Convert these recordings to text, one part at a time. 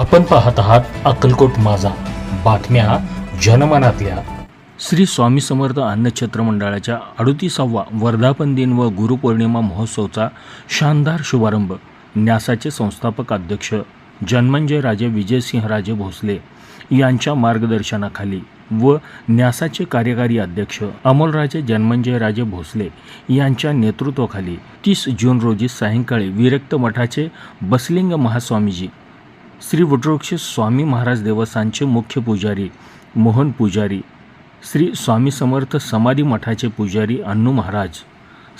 आपण पाहत आहात अक्कलकोट माझा. बातम्या जनमनातल्या. श्री स्वामी समर्थ अन्नछत्र मंडळाच्या अडुतीसावा वर्धापन दिन व गुरुपौर्णिमा महोत्सवचा शानदार शुभारंभ न्यासाचे संस्थापक अध्यक्ष जन्मंजय राजे विजयसिंहराजे भोसले यांच्या मार्गदर्शनाखाली व न्यासाचे कार्यकारी अध्यक्ष अमोलराजे जन्मंजय राजे भोसले यांच्या नेतृत्वाखाली तीस जून रोजी सायंकाळी विरक्त मठाचे बसलिंग महास्वामीजी श्री वटवृक्ष स्वामी महाराज देवस्थानचे मुख्य पुजारी मोहन पुजारी श्री स्वामी समर्थ समाधी मठाचे पुजारी अन्नू महाराज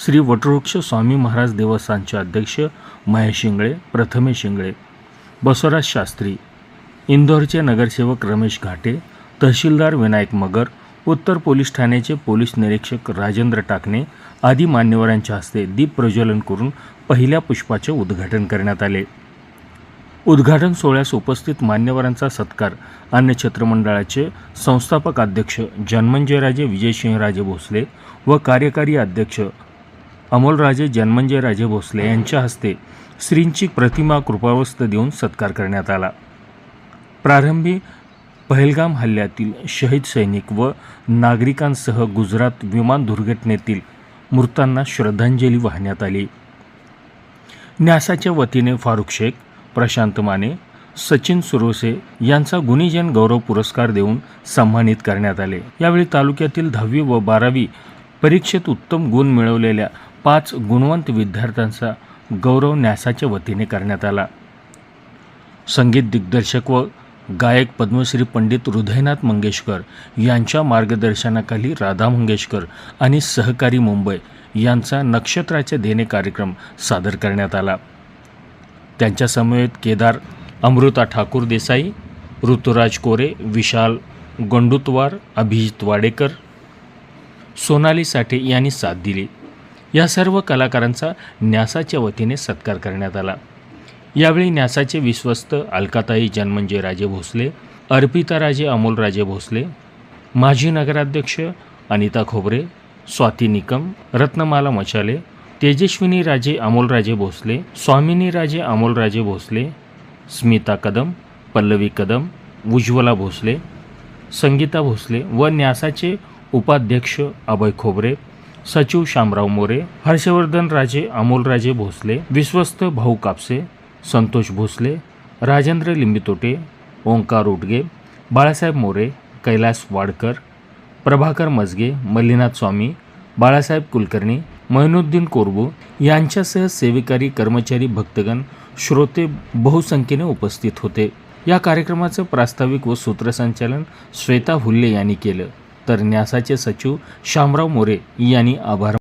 श्री वटवृक्ष स्वामी महाराज देवस्थानचे अध्यक्ष महेश शिंगळे प्रथमेश शिंगळे बसवराज शास्त्री इंदोरचे नगरसेवक रमेश घाटे तहसीलदार विनायक मगर उत्तर पोलीस ठाण्याचे पोलीस निरीक्षक राजेंद्र टाकणे आदी मान्यवरांच्या हस्ते दीप प्रज्वलन करून पहिल्या पुष्पाचे उद्घाटन करण्यात आले. उद्घाटन सोहळ्यास उपस्थित मान्यवरांचा सत्कार. अन्य क्षेत्रमंडळाचे संस्थापक अध्यक्ष जन्मंजयराजे विजयसिंहराजे भोसले व कार्यकारी अध्यक्ष अमोलराजे जन्मंजयराजे भोसले यांच्या हस्ते श्रींची प्रतिमा कृपावस्थ देऊन सत्कार करण्यात आला. प्रारंभी पहलगाम हल्ल्यातील शहीद सैनिक व नागरिकांसह गुजरात विमान दुर्घटनेतील मृतांना श्रद्धांजली वाहण्यात आली. न्यासाच्या वतीने फारुख शेख प्रशांत माने सचिन सुरोसे यांचा गुणीजन गौरव पुरस्कार देऊन सन्मानित करण्यात आले. यावेळी तालुक्यातील दहावी व बारावी परीक्षेत उत्तम गुण मिळवलेल्या पाच गुणवंत विद्यार्थ्यांचा गौरव न्यासाच्या वतीने करण्यात आला. संगीत दिग्दर्शक व गायक पद्मश्री पंडित हृदयनाथ मंगेशकर यांच्या मार्गदर्शनाखाली राधा मंगेशकर आणि सहकारी मुंबई यांचा नक्षत्राचे देणे कार्यक्रम सादर करण्यात आला. त्यांच्या समवेत केदार अमृता ठाकूर देसाई ऋतुराज कोरे विशाल गोंडुतवार अभिजित वाडेकर सोनाली साठे यांनी साथ दिली. या सर्व कलाकारांचा न्यासाच्या वतीने सत्कार करण्यात आला. यावेळी न्यासाचे विश्वस्त अलकाताई जन्मंजय राजे भोसले अर्पिता राजे अमोल अमोलराजे भोसले माजी नगराध्यक्ष अनिता खोबरे स्वाती निकम रत्नमाला मचाले तेजस्विनी राजे अमोलराजे भोसले स्वामिनी राजे अमोलराजे भोसले स्मिता कदम पल्लवी कदम उज्ज्वला भोसले संगीता भोसले व न्यासाचे उपाध्यक्ष अभय खोबरे सचिव शामराव मोरे हर्षवर्धन राजे अमोलराजे भोसले विश्वस्त भाऊ कापसे संतोष भोसले राजेंद्र लिंबितोटे ओंकार उटगे बाळासाहेब मोरे कैलास वाडकर प्रभाकर मजगे मल्लीनाथ स्वामी बाळासाहेब कुलकर्णी महिनुद्दीन कोरबू यांच्यासह सेवेकारी कर्मचारी भक्तगण श्रोते बहुसंख्येने उपस्थित होते. या कार्यक्रमाचं प्रास्ताविक व सूत्रसंचालन श्वेता हुल्ले यांनी केलं. तर न्यासाचे सचिव शामराव मोरे यांनी आभार